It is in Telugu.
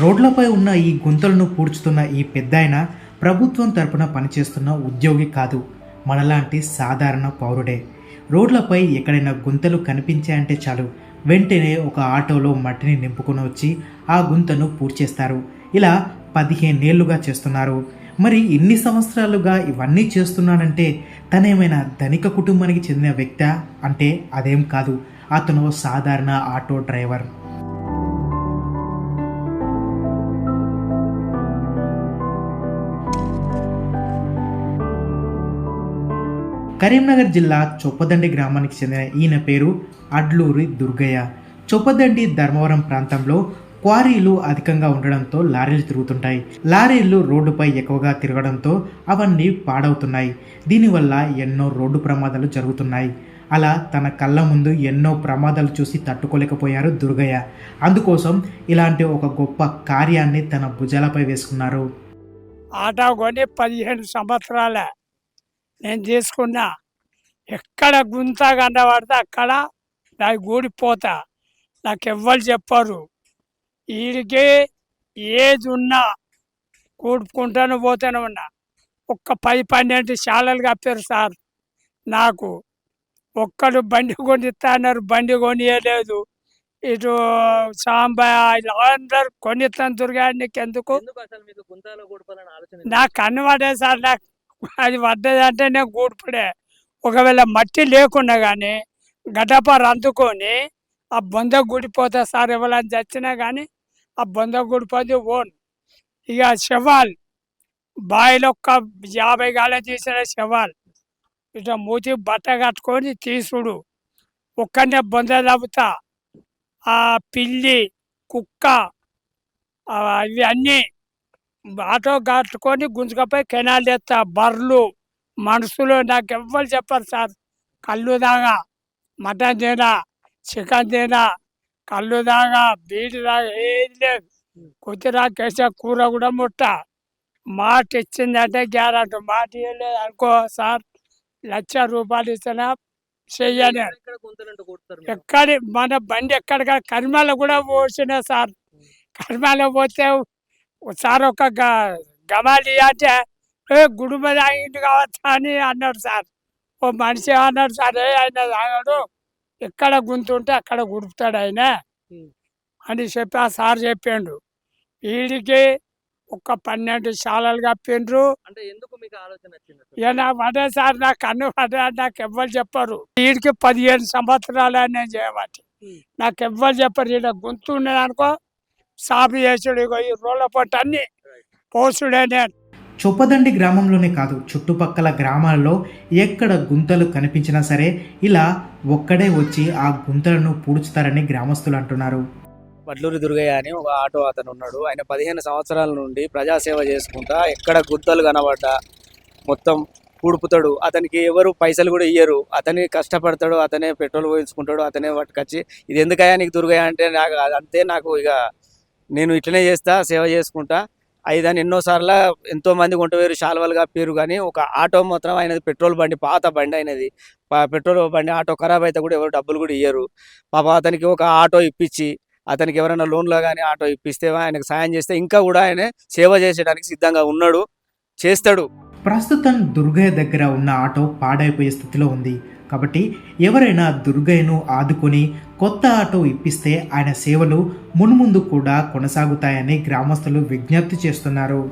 రోడ్లపై ఉన్న ఈ గుంతలను పూడ్చుతున్న ఈ పెద్దాయన ప్రభుత్వం తరపున పనిచేస్తున్న ఉద్యోగి కాదు. మనలాంటి సాధారణ పౌరుడే. రోడ్లపై ఎక్కడైనా గుంతలు కనిపించాయంటే చాలు. వెంటనే ఒక ఆటోలో మట్టిని నింపుకొని వచ్చి ఆ గుంతను పూడ్చేస్తారు. ఇలా పదిహేనేళ్ళుగా చేస్తున్నారు. మరి ఇన్ని సంవత్సరాలుగా ఇవన్నీ చేస్తున్నాడంటే తనేమైనా ధనిక కుటుంబానికి చెందిన వ్యక్త? అంటే అదేం కాదు. అతను సాధారణ ఆటో డ్రైవర్. కరీంనగర్ జిల్లా చొప్పదండి గ్రామానికి చెందిన ఈయన పేరు అడ్లూరి దుర్గయ్య. చొప్పదండి ధర్మవరం ప్రాంతంలో క్వారీలు అధికంగా ఉండడంతో లారీలు తిరుగుతుంటాయి. లారీలు రోడ్డుపై ఎక్కువగా తిరగడంతో అవన్నీ పాడవుతున్నాయి. దీనివల్ల ఎన్నో రోడ్డు ప్రమాదాలు జరుగుతున్నాయి. అలా తన కళ్ళ ముందు ఎన్నో ప్రమాదాలు చూసి తట్టుకోలేకపోయారు దుర్గయ్య. అందుకోసం ఇలాంటి ఒక గొప్ప కార్యాన్ని తన భుజాలపై వేసుకున్నారు. ఆటో కొని పదిహేను సంవత్సరాల నేను తీసుకున్నా ఎక్కడ గుంత కనబడితే అక్కడ నాకు గూడిపోతా నాకు ఎవ్వరు చెప్పరు. వీడికి ఏది ఉన్నా కూడుకుంటాను పోతానే ఉన్నా ఒక్క పది పన్నెండు శాలలు కప్పారు సార్ నాకు. ఒక్కడు బండి కొనిస్తా అన్నారు బండి కొనియలేదు. ఇటు సాంబా అందరు కొనిస్తాను దుర్గా నీకు ఎందుకు నాకు కన్ను పడే సార్ నాకు అది పడ్డదంటే నేను గూడిపడే. ఒకవేళ మట్టి లేకుండా కానీ గడ్డపార అందుకొని ఆ బొంద గుడిపోతే సార్ ఎవరైనా చచ్చినా కానీ ఆ బొంద గుడిపోతే ఓన్. ఇక శవాల్ బాయిలో ఒక్క యాభై గాలం తీసిన శవాల్ ఇట్లా మూతి బట్ట కట్టుకొని తీసుడు. ఒక్కనే బొంద తవ్వుతా. ఆ పిల్లి కుక్క ఇవన్నీ ఇవి అన్నీ ఆటో కట్టుకొని గుంజుకపోయి కెనాల్ తెస్తా బర్రెలు మనుషులు నాకు ఎవ్వరు చెప్పరు సార్. కళ్ళు దాగా మటన్ తినా చికెన్ తినా కళ్ళు దాగా బీడి దాగా ఏది లేదు. కొద్దిరా కేసే కూర కూడా ముట్ట. మాట ఇచ్చిందంటే గ్యారెంటీ. మాట ఇవ్వలేదు అనుకో సార్ లక్ష రూపాయలు ఇచ్చినా చెయ్యని ఎక్కడ? ఎక్కడి మన బండి ఎక్కడికి? కరిమాల కూడా పోసిన సార్. కరిమాల పోతే సార్ ఒక గ- గమాలి అంటే ఏ గుడుమ తాగింది కావచ్చా అని అన్నాడు సార్. ఓ మనిషి అన్నాడు సార్ ఏ ఆయన తాగాడు ఎక్కడ గుంతుంటే అక్కడ గుడుపుతాడు ఆయన. అని చెప్పి ఆ సార్ చెప్పిండు. వీడికి ఒక పన్నెండు శాలలు కప్పిండ్రు. పడే సార్ నా కన్ను పడే నాకు ఎవ్వరు చెప్పరు. వీడికి పదిహేను సంవత్సరాలు నేను చేయబట్టి. నాకు ఎవ్వరు చెప్పరు ఈడ గుంతు ఉన్నది సాపు చేసుడు రోళ్ళ పొట్టు అన్ని పోసుడే నేను. చొప్పదండి గ్రామంలోనే కాదు చుట్టుపక్కల గ్రామాల్లో ఎక్కడ గుంతలు కనిపించినా సరే ఇలా ఒక్కడే వచ్చి ఆ గుంతలను పూడ్చుతారని గ్రామస్తులు అంటున్నారు. వడ్లూరి దుర్గయ్య అని ఒక ఆటో అతను ఉన్నాడు. ఆయన పదిహేను సంవత్సరాల నుండి ప్రజాసేవ చేసుకుంటా ఎక్కడ గుద్దలు కనబడ్డా మొత్తం పూడుపుతాడు. అతనికి ఎవరు పైసలు కూడా ఇయ్యరు. అతని కష్టపడతాడు అతనే పెట్రోల్ పోయించుకుంటాడు అతనే పట్టుకొచ్చి ఇది ఎందుకయ్యా నీకు దుర్గయ్య అంటే నాకు అంతే నాకు ఇక నేను ఇట్లనే చేస్తా సేవ చేసుకుంటా. ఐదని ఎన్నోసార్లు ఎంతో మంది కొంటవేరు శాల్వాలు కప్పారు కానీ ఒక ఆటో మాత్రం అయినది పెట్రోల్ బండి పాత బండి అయినది పెట్రోల్ బండి ఆటో ఖరాబ్ అయితే కూడా ఎవరు డబ్బులు కూడా ఇయ్యరు. పాప అతనికి ఒక ఆటో ఇప్పించి అతనికి ఎవరైనా లోన్లో కానీ ఆటో ఇప్పిస్తే ఆయనకు సాయం చేస్తే ఇంకా కూడా ఆయన సేవ చేసేయడానికి సిద్ధంగా ఉన్నాడు. చేస్తాడు. ప్రస్తుతం దుర్గయ్య దగ్గర ఉన్న ఆటో పాడైపోయే స్థితిలో ఉంది. కాబట్టి ఎవరైనా దుర్గయ్యను ఆదుకొని కొత్త ఆటో ఇప్పిస్తే ఆయన సేవలు మున్ముందు కూడా కొనసాగుతాయని గ్రామస్తులు విజ్ఞప్తి చేస్తున్నారు.